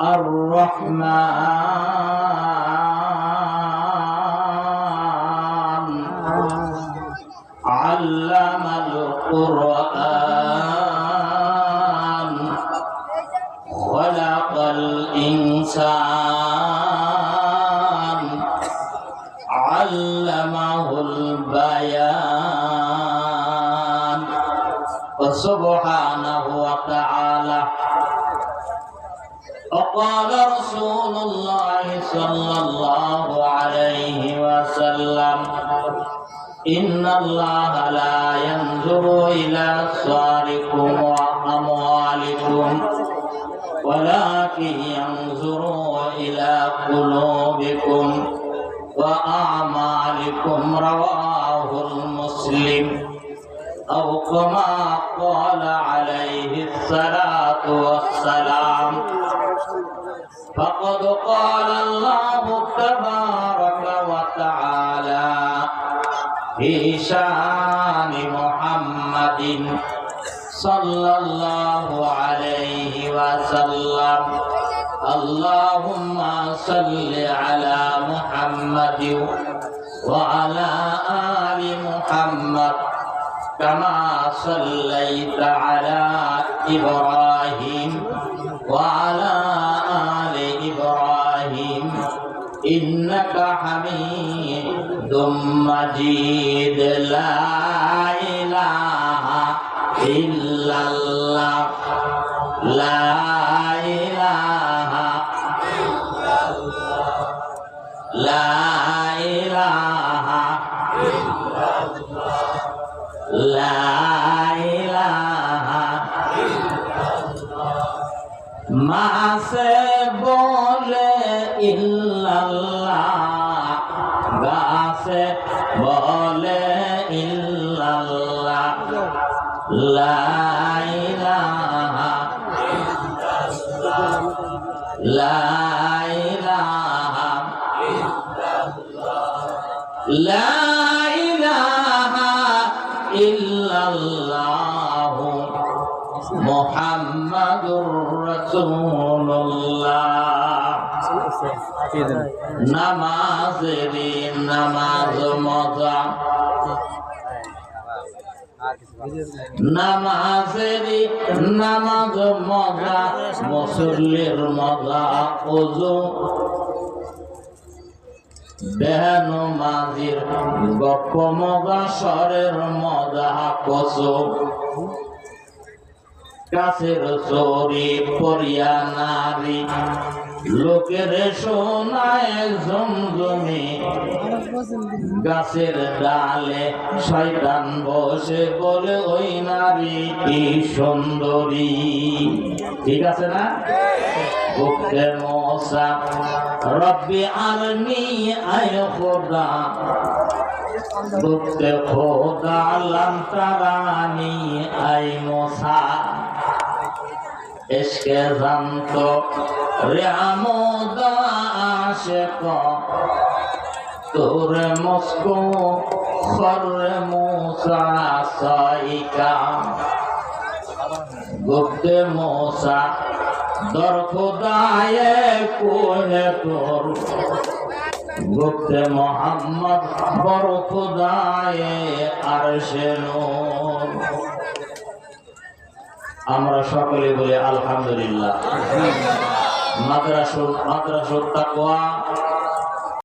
الرحمن. علم القرآن. خلق الإنسان. علمه البيان. وسبحانه وتعالى وقال رسول الله صلى الله عليه وسلم إن الله لا ينظر إلى صاركم وأموالكم ولكن ينظر إلى قلوبكم وأعمالكم رواه المسلم. أو كما قال عليه الصلاة والسلام فقد قال الله تبارك وتعالى في شان محمد صلى الله عليه وسلم اللهم صل على محمد وعلى آل محمد كما صليت على إبراهيم وعلى آل إبراهيم ইন্নাকা হামিদুম মাজিদ, লা ইলাহা ইল্লাল্লাহ, লা ইলাহা ইল্লাল্লাহ, লা ইলাহা ইল্লাল্লাহ, লা ইলাহা ইল্লাল্লাহ। মা সে বলে ইল্লা গাছে বলে ইল্লাল্লাহ লা ইলাহা লা নামাজেরি নামাজ মজা। নামাজেরি নামাজ মজা, মুসল্লির মজা ওজু বেহানু মাঝির গপ্প মজা স্বরের মজা কসু কাছের চরি পরিয়া নারী। লোকের শোনায় জমজমে, গাছের ডালে শয়তান বসে বলে, ওই নারী কি সুন্দরী। ঠিক আছে না? বুকে মশা, রব্বি আলমি আয় খোদা। বুকে খোদা আল্লাহ তারানি আয় মশা। এসকে জানত রে আমোদ আশেক। তোরে মস্কো খরে মুসা সাইকা। গুপ্তে মশা দর খোদায়ে কোনে তোর। গুপ্তে মোহাম্মদ বড় খোদায়ে আর নূর। আমরা সকলে বলি আলহামদুলিল্লাহ। মাদ্রাসুল মাদ্রাসুল তাকওয়া।